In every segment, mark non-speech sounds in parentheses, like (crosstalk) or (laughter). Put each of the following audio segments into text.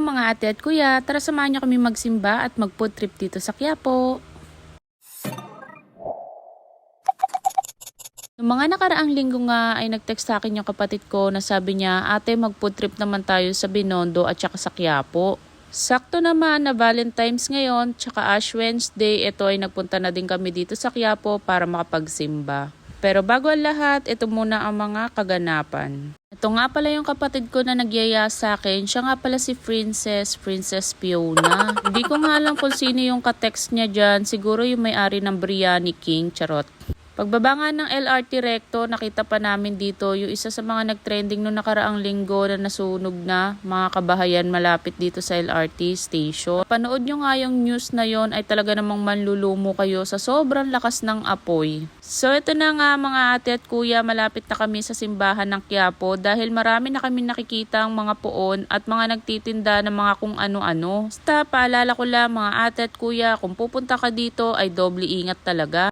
mga ate at kuya, tara samahan niyo kami magsimba at mag-food trip dito sa Quiapo. Noong mga nakaraang linggo nga ay nag-text sa akin yung kapatid ko na sabi niya, ate mag-food trip naman tayo sa Binondo at saka sa Quiapo. Sakto naman na Valentine's ngayon, tsaka Ash Wednesday, ito ay nagpunta na din kami dito sa Quiapo para makapagsimba. Pero bago ang lahat, ito muna ang mga kaganapan. Ito nga pala yung kapatid ko na nagyaya sa akin. Siya nga pala si Princess, Princess Fiona. Hindi ko nga alam kung sino yung katext niya dyan. Siguro yung may-ari ng Biryani King, charot. Pagbaba nga ng LRT Recto, nakita pa namin dito yung isa sa mga nagtrending noong nakaraang linggo na nasunog na mga kabahayan malapit dito sa LRT station. Panood nyo nga yung news na yon ay talaga namang manlulumo kayo sa sobrang lakas ng apoy. So ito na nga mga ate at kuya, malapit na kami sa simbahan ng Quiapo dahil marami na kami nakikita ang mga puon at mga nagtitinda ng mga kung ano-ano. Basta paalala ko lang mga ate at kuya, kung pupunta ka dito ay doble ingat talaga.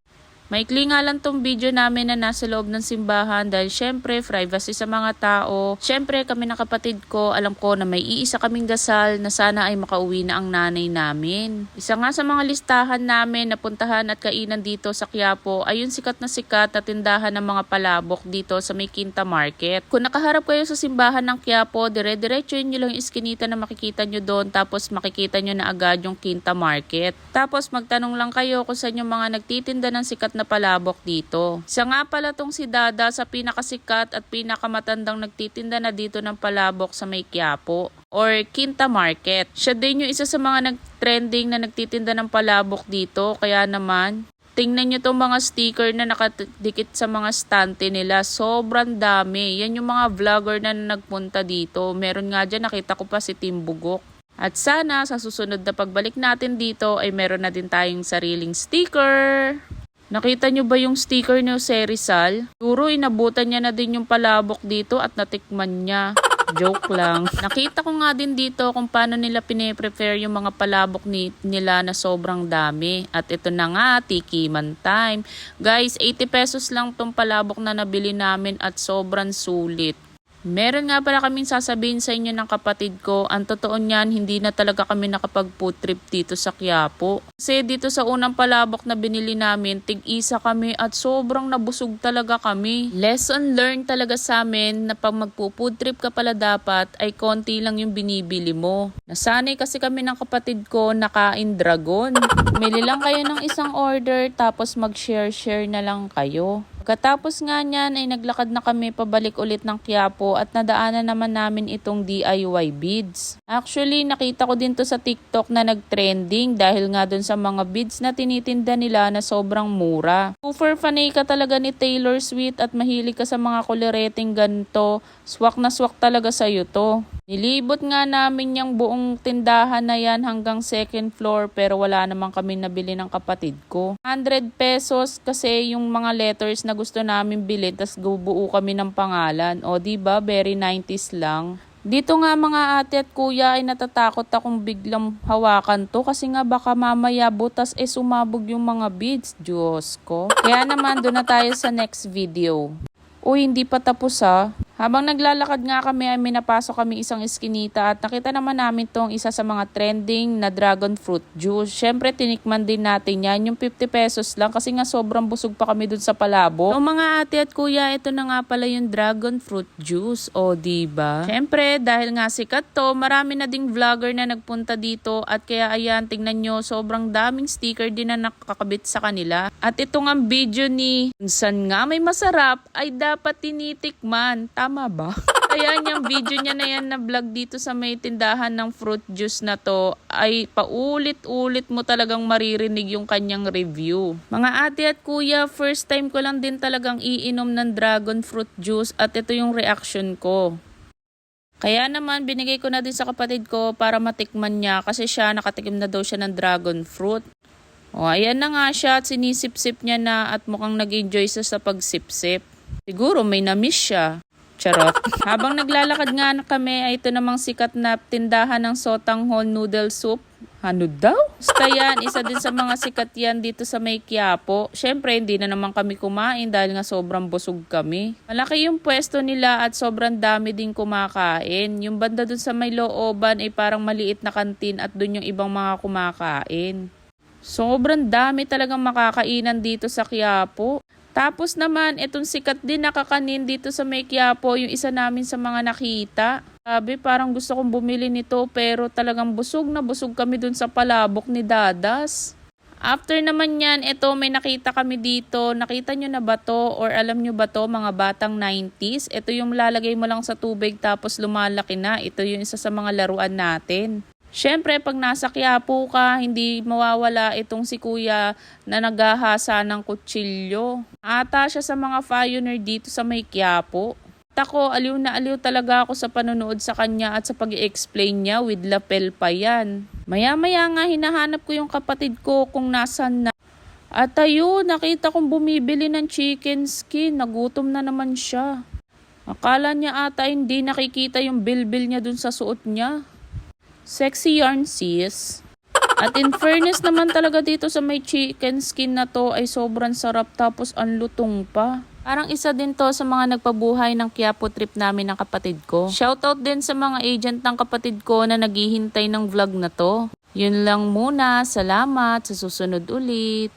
Maikli nga lang tong video namin na nasa loob ng simbahan dahil syempre privacy sa mga tao. Syempre kami ng kapatid ko, alam ko na may iisa kaming dasal na sana ay makauwi na ang nanay namin. Isa nga sa mga listahan namin na puntahan at kainan dito sa Quiapo ay yung sikat na sikat na tindahan ng mga palabok dito sa may Quinta Market. Kung nakaharap kayo sa simbahan ng Quiapo, dire-diretso nyo lang yung iskinita na makikita nyo doon tapos makikita nyo na agad yung Quinta Market. Tapos magtanong lang kayo kung saan yung mga nagtitinda ng sikat na palabok dito. Siya nga pala tong si Dada sa pinakasikat at pinakamatandang nagtitinda na dito ng palabok sa may Quiapo or Quinta Market. Siya din yung isa sa mga nag-trending na nagtitinda ng palabok dito kaya naman Tingnan nyo tong mga sticker na nakadikit sa mga stante nila. Sobrang dami. Yan yung mga vlogger na nagpunta dito. Meron nga dyan, nakita ko pa si Tim Bugok. At sana sa susunod na pagbalik natin dito ay meron na din tayong sariling sticker. Nakita nyo ba yung sticker ni Jose Rizal? Turo inabutan niya na din yung palabok dito at natikman niya. Joke lang. (laughs) Nakita ko nga din dito kung paano nila pine-prepare yung mga palabok ni, nila na sobrang dami. At ito na nga, tikiman time. Guys, 80 pesos lang tong palabok na nabili namin at sobrang sulit. Meron nga pala kaming sasabihin sa inyo ng kapatid ko, ang totoo niyan, hindi na talaga kami nakapag-food trip dito sa Quiapo. Kasi dito sa unang palabok na binili namin, tig-isa kami at sobrang nabusog talaga kami. Lesson learned talaga sa amin na pag magpo-food trip ka pala dapat ay konti lang yung binibili mo. Nasanay kasi kami ng kapatid ko nakain dragon. Mili lang kayo ng isang order tapos mag-share-share na lang kayo. Pagkatapos nga niyan ay naglakad na kami pabalik ulit ng Quiapo at nadaanan naman namin itong DIY beads. Actually, nakita ko din to sa TikTok na nag-trending dahil nga dun sa mga beads na tinitinda nila na sobrang mura. Super fanay ka talaga ni Taylor Swift at mahilig ka sa mga kulireting ganito, swak na swak talaga sa'yo to. Nilibot nga namin yung buong tindahan na yan hanggang second floor pero wala naman kami nabili ng kapatid ko. 100 pesos kasi yung mga letters na gusto namin bilhin tas bubuo kami ng pangalan. O ba very 90s lang. Dito nga mga ate at kuya ay natatakot akong biglang hawakan to kasi nga baka mamaya butas eh sumabog yung mga beads. Diyos ko. Kaya naman doon na tayo sa next video. Uy, hindi pa tapos ha. Habang naglalakad nga kami ay may napasok kami isang eskinita at nakita naman namin tong isa sa mga trending na dragon fruit juice. Syempre tinikman din natin yan yung 50 pesos lang kasi nga sobrang busog pa kami dun sa palabo. So mga ate at kuya, ito na nga pala yung dragon fruit juice. O di ba? Syempre dahil nga sikat to, marami na ding vlogger na nagpunta dito at kaya ayan, tingnan nyo, sobrang daming sticker din na nakakabit sa kanila. At ito nga video ni San nga may masarap ay dapat tinitikman. Tama ba? (laughs) Kaya yung video niya na yan na vlog dito sa may tindahan ng fruit juice na to ay paulit-ulit mo talagang maririnig yung kanyang review. Mga ate at kuya, first time ko lang din talagang iinom ng dragon fruit juice at ito yung reaction ko. Kaya naman binigay ko na din sa kapatid ko para matikman niya kasi siya nakatikim na daw siya ng dragon fruit. O ayan na nga siya at sinisip-sip niya na at mukhang nag-enjoy siya sa pagsip-sip. Siguro may na-miss siya. Charot. Habang naglalakad nga kami ay ito namang sikat na tindahan ng Sotang Hall Noodle Soup. Ano daw? Basta yan, isa din sa mga sikat yan dito sa may Quiapo. Siyempre, hindi na naman kami kumain dahil nga sobrang busog kami. Malaki yung pwesto nila at sobrang dami din kumakain. Yung banda dun sa may looban ay parang maliit na kantin at dun yung ibang mga kumakain. Sobrang dami talagang makakainan dito sa Quiapo. Tapos naman, itong sikat din nakakanin dito sa may yung isa namin sa mga nakita. Sabi, parang gusto kong bumili nito pero talagang busog na busog kami dun sa palabok ni Dadas. After naman yan, ito may nakita kami dito. Nakita nyo na ba to? Or alam nyo ba to, mga batang 90s? Ito yung lalagay mo lang sa tubig tapos lumalaki na. Ito yung isa sa mga laruan natin. Siyempre, pag nasa Quiapo ka, hindi mawawala itong si kuya na naghahasa ng kutsilyo. Ata siya sa mga pioneer dito sa may Quiapo. At aliw na aliw talaga ako sa panonood sa kanya at sa pag explain niya with lapel pa yan. Maya-maya nga hinahanap ko yung kapatid ko kung nasan na. At ayun, nakita kong bumibili ng chicken skin. Nagutom na naman siya. Akala niya ata hindi nakikita yung bilbil niya dun sa suot niya. Sexy yarn sis. At in fairness naman talaga dito sa may chicken skin na to ay sobrang sarap tapos ang lutong pa. Parang isa din to sa mga nagpabuhay ng Quiapo trip namin ng kapatid ko. Shoutout din sa mga agent ng kapatid ko na naghihintay ng vlog na to. Yun lang muna. Salamat. Sa susunod ulit.